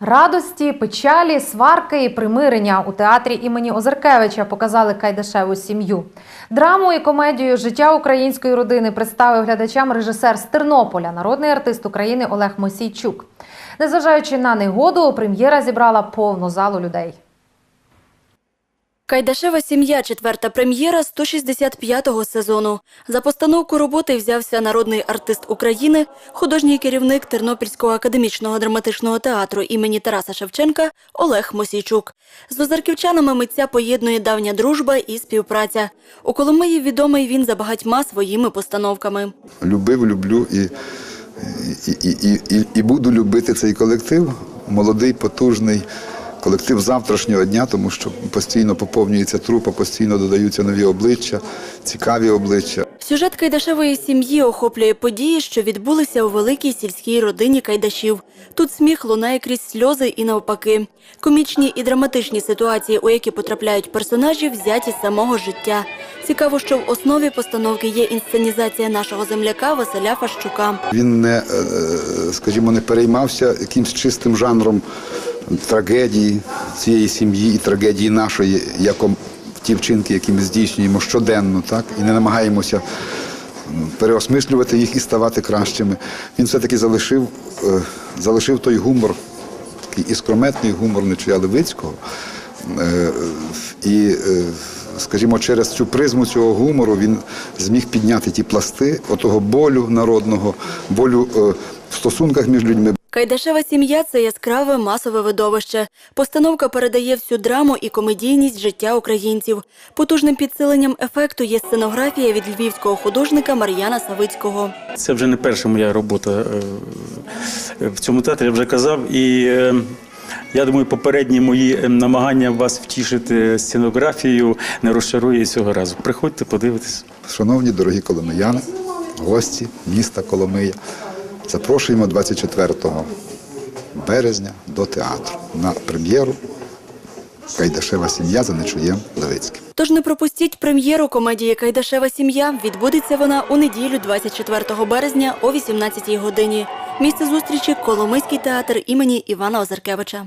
Радості, печалі, сварки і примирення у театрі імені Озеркевича показали Кайдашеву сім'ю. Драму і комедію життя української родини представив глядачам режисер з Тернополя, народний артист України Олег Мосійчук. Незважаючи на негоду, прем'єра зібрала повну залу людей. Кайдашева сім'я. Четверта прем'єра 165-го сезону. За постановку роботи взявся народний артист України, художній керівник Тернопільського академічного драматичного театру імені Тараса Шевченка Олег Мосійчук. З озерківчанами митця поєднує давня дружба і співпраця. У Коломиї відомий він за багатьма своїми постановками. любив, люблю і, і, і, і, і, і буду любити цей колектив. Молодий, потужний колектив завтрашнього дня, тому що постійно поповнюється трупа, постійно додаються нові обличчя, цікаві обличчя. Сюжет Кайдашевої сім'ї охоплює події, що відбулися у великій сільській родині Кайдашів. Тут сміх лунає крізь сльози і навпаки. Комічні і драматичні ситуації, у які потрапляють персонажі, взяті з самого життя. Цікаво, що в основі постановки є інсценізація нашого земляка Василя Фащука. Він не, е, скажімо, не переймався якимсь чистим жанром трагедії цієї сім'ї і трагедії нашої, як ті вчинки, які ми здійснюємо щоденно, так і не намагаємося переосмислювати їх і ставати кращими. Він все-таки залишив, е, залишив той гумор, такий іскрометний гумор Нечуя Левицького. Е, І, е, скажімо, через цю призму цього гумору він зміг підняти ті пласти отого болю народного, болю в стосунках між людьми, Кайдашева сім'я це яскраве масове видовище. Постановка передає всю драму і комедійність життя українців. Потужним підсиленням ефекту є сценографія від львівського художника Мар'яна Савицького. Це вже не перша моя робота е, в цьому театрі, я вже казав. І е, я думаю, попередні мої е, намагання вас втішити сценографією не розчарує цього разу. Приходьте, подивитись. Шановні дорогі коломияни, гості міста Коломия, запрошуємо 24 березня до театру на прем'єру Кайдашева сім'я за Нечуєм Левицьким. Тож не пропустіть прем'єру комедії Кайдашева сім'я. Відбудеться вона у неділю 24 березня о 18 годині. Місце зустрічі Коломийський театр імені Івана Озеркевича.